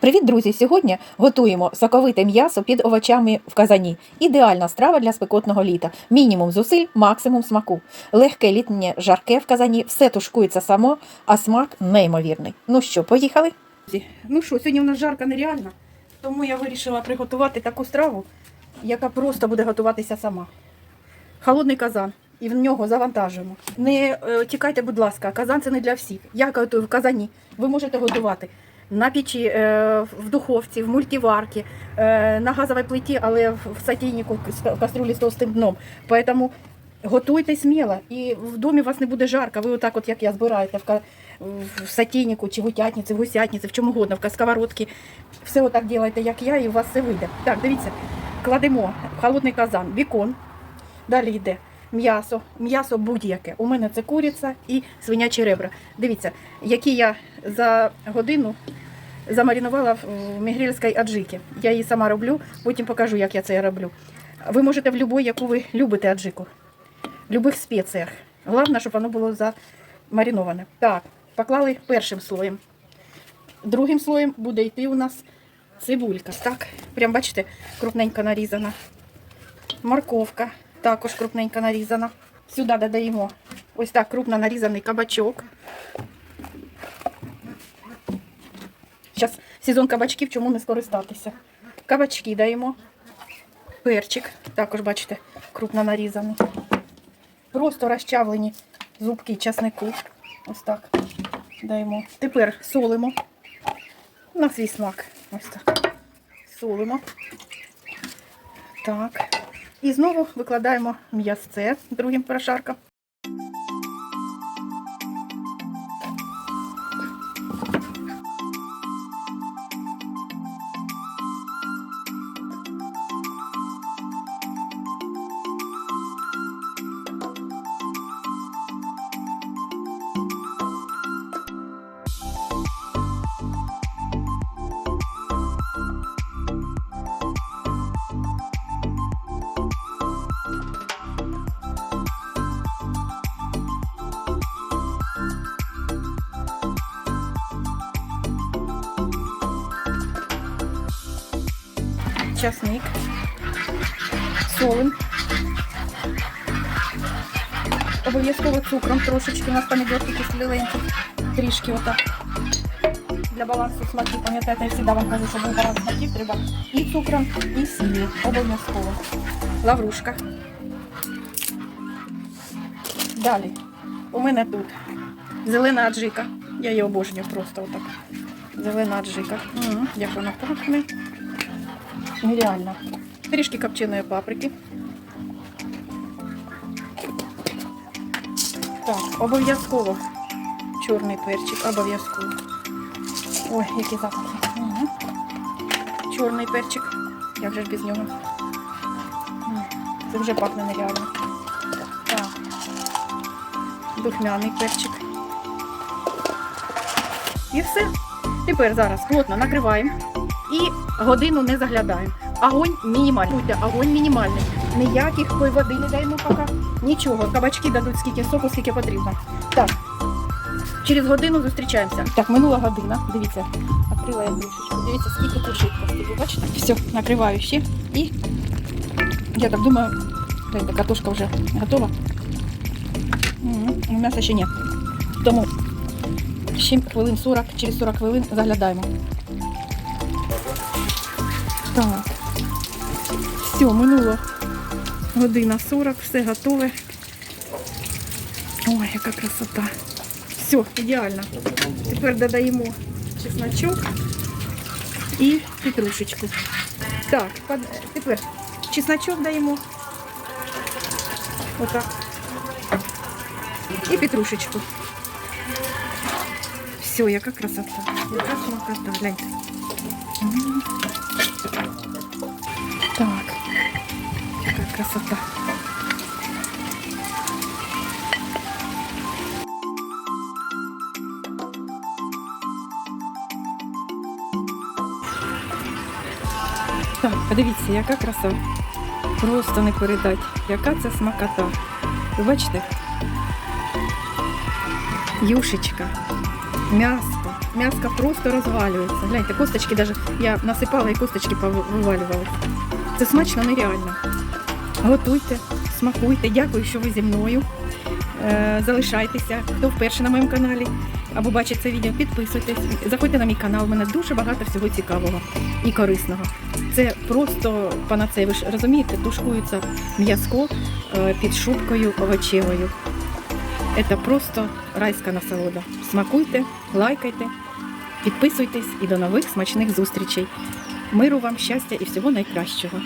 Привіт, друзі! Сьогодні готуємо соковите м'ясо під овочами в казані. Ідеальна страва для спекотного літа. Мінімум зусиль, максимум смаку. Легке літнє жарке в казані, все тушкується само, а смак неймовірний. Ну що, поїхали? Ну що, сьогодні в нас жарка нереальна, тому я вирішила приготувати таку страву, яка просто буде готуватися сама. Холодний казан. І в нього завантажуємо. Не е, тікайте, будь ласка, казан це не для всіх. Я готую в казані. Ви можете готувати на печі, е, в духовці, в мультиварці, е, на газовій плиті, але в в сотейнику в каструлі з товстим дном. Поэтому готуйте сміло. І в домі у вас не буде жарко. Ви отак, от як я збираєте в, в сотейнику, чи гутятниці, в гусятниці, в чому угодно, в сковородці. Все отак робите, як я, і у вас все вийде. Так, дивіться, кладемо в холодний казан бікон. Далі йде м'ясо, м'ясо будь-яке. У мене це куриця і свинячі ребра. Дивіться, які я за годину замаринувала в в мігрільській аджикі. Я її сама роблю, потім покажу, як я це роблю. Ви можете в будь-яку, яку ви любите аджику, в будь-яких спеціях. Головне, щоб воно було замариноване. Так, поклали першим слоєм. Другим слоєм буде йти у нас цибулька. Так, прям бачите, крупненько нарізана. Морковка також крупненько нарізана. Сюди додаємо ось так крупно нарізаний кабачок. Зараз сезон кабачків, чому не скористатися. Кабачки даємо. Перчик, також, бачите, крупно нарізаний. Просто розчавлені зубки часнику. Ось так даємо. Тепер солимо. На свій смак. Ось так. Солимо. Так. І знову викладаємо м'ясце другим прошарком. Часник, солим. Обов'язково цукром трошечки. У нас помідорки кисленькі, трішки отак. Для балансу смаків, пам'ятаєте, я завжди вам кажу, що був баланс смаків треба і цукром, і сіллю. Обов'язково. Лаврушка. Далі. У мене тут зелена аджика. Я її обожнюю просто отак. Зелена аджика. Як вона пахне. Нереально. Трішки копченої паприки. Так, обов'язково чорний перчик, обов'язково. Ой, які запахи. Угу. Чорний перчик. Як же ж без нього? Це вже пахне нереально. Так. Духмяний перчик. І все. Тепер зараз плотно накриваємо і годину не заглядаємо. Огонь мінімальний. Будьте, огонь мінімальний. Ніяких води не даємо поки. Нічого. Кабачки дадуть скільки соку, скільки потрібно. Так. Через годину зустрічаємося. Так, минула година. Дивіться, відкрила я кришечку. Дивіться, скільки тут жидкості. Бачите? Все, накриваю ще. І я так думаю, гляньте, картошка вже готова. У м'яса ще ні. Тому ще хвилин 40, через 40 хвилин заглядаємо. Так. Все, минуло година 40, все готове. Ой, яка красота. Все, ідеально. Тепер додаємо чесночок і петрушечку. Так, тепер чесночок даємо. Отак. І петрушечку. Все, яка красота. Яка смакота. Гляньте. Красота. Подивіться, яка краса. Просто не передать. Яка це смакота. Ви бачите? Юшечка, м'ясо, м'яско просто розвалюється. Гляньте, косточки даже я насипала і косточки повивалювалися. Це смачно нереально. Готуйте, смакуйте. Дякую, що ви зі мною. Е, залишайтеся, хто вперше на моєму каналі або бачить це відео, підписуйтесь, заходьте на мій канал. У мене дуже багато всього цікавого і корисного. Це просто панацея, ви ж розумієте, тушкується м'язко е, під шубкою овочевою. Це просто райська насолода. Смакуйте, лайкайте, підписуйтесь і до нових смачних зустрічей. Миру вам, щастя і всього найкращого.